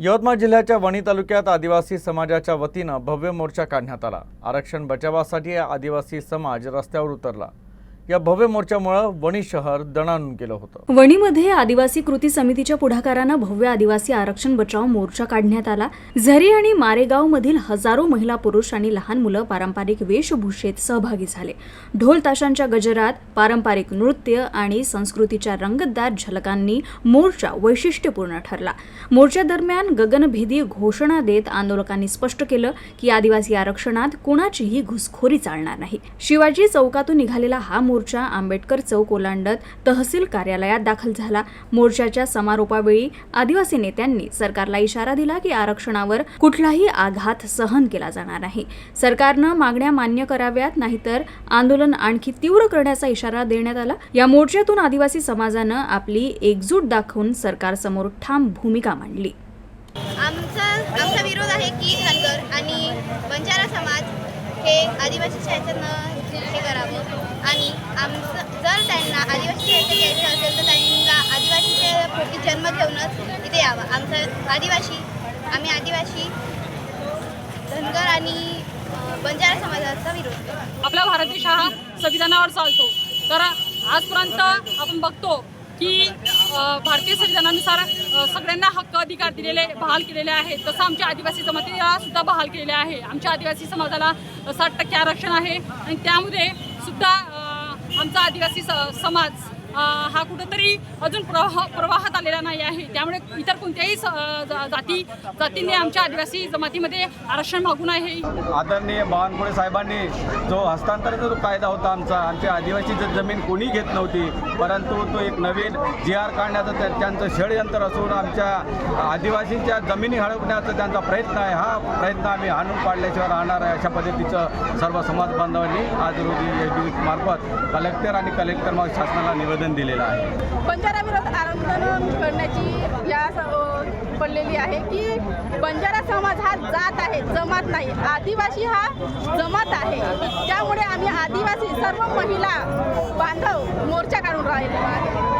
यवतमाळ जिल्ह्याच्या वणी तालुक्यात आदिवासी समाजाच्या वतीनं भव्य मोर्चा काढण्यात आला. आरक्षण बचावासाठी आदिवासी समाज रस्त्यावर उतरला. या भव्य मोर्चामुळे वणी शहर दणाणून गेलं होतं. वणीमध्ये आदिवासी कृती समितीच्या पुढाकारानं भव्य आदिवासी आरक्षण बचाव मोर्चा काढण्यात आला. झरी आणि मारेगाव मधील हजारो महिला पुरुष आणि लहान मुलं पारंपरिक वेशभूषेत सहभागी झाले. ढोल ताशांच्या गजरात पारंपरिक नृत्य आणि संस्कृतीच्या रंगतदार झलकांनी मोर्चा वैशिष्ट्यपूर्ण ठरला. मोर्चादरम्यान गगनभेदी घोषणा देत आंदोलकांनी स्पष्ट केलं की आदिवासी आरक्षणात कुणाचीही घुसखोरी चालणार नाही. शिवाजी चौकातून निघालेला हा मोर्चा आंबेडकर चौक ओलांडत तहसील कार्यालयात दाखल झाला. मोर्चाच्या समारोपावेळी आदिवासी नेत्यांनी सरकारला इशारा दिला की आरक्षणावर कुठलाही आघात सहन केला जाणार नाही. सरकारनं मागण्या मान्य कराव्यात नाहीतर आंदोलन आणखी तीव्र करण्याचा इशारा देण्यात आला. या मोर्चातून आदिवासी समाजानं आपली एकजूट दाखवून सरकारसमोर ठाम भूमिका मांडली. आमचा आमचा विरोध आहे की धनगर आणि बंजारा समाज हे आदिवासी शाळेचं हे करावं. आणि आमचं जर त्यांना आदिवासी शाळेचं घ्यायचं असेल तर त्यांना आदिवासीच्या पोटी जन्म घेऊनच इथे यावं. आमचं आदिवासी आम्ही आदिवासी धनगर आणि बंजारा समाजाचा विरोध. आपला भारत देश हा संविधानावर चालतो. तर आजपर्यंत आपण बघतो की भारतीय संविधानानुसार सगळ्यांना हक्क अधिकार दिलेले बहाल केलेले आहेत. तसं आमच्या आदिवासी जमातीला सुद्धा बहाल केलेले आहे. आमच्या आदिवासी समाजाला साठ टक्के आरक्षण आहे. आणि त्यामध्ये सुद्धा आमचा आदिवासी स- समाज हा कुठंतरी अजून प्रवाह प्रवाहात आलेला नाही आहे. त्यामुळे इतर कोणत्याही जाती जातींनी आमच्या आदिवासी जमातीमध्ये आरक्षण मागून आहे. आदरणीय बावनकुळे साहेबांनी जो हस्तांतरणाचा जो कायदा होता आमचा आमच्या आदिवासी जमीन कोणी घेत नव्हती परंतु तो एक नवीन जी आर काढण्याचं त्या- त्यांचं षडयंत्र असून आमच्या आदिवासींच्या जमिनी हळवण्याचा त्यांचा प्रयत्न आहे. हा प्रयत्न आम्ही हाणून पाडल्याशिवाय राहणार आहे अशा पद्धतीचं सर्व समाज बांधवांनी आज रोजी मार्फत कलेक्टर आणि कलेक्टर मग शासनाला निवेदन दिलेलं आहे. बंजारा विरोध आंदोलन करण्याची या पडलेली आहे की बंजारा समाज हा जात आहे जमात नाही. आदिवासी हा जमात आहे. त्यामुळे आम्ही आदिवासी सर्व महिला बांधव मोर्चा काढून राहिलेलो आहे.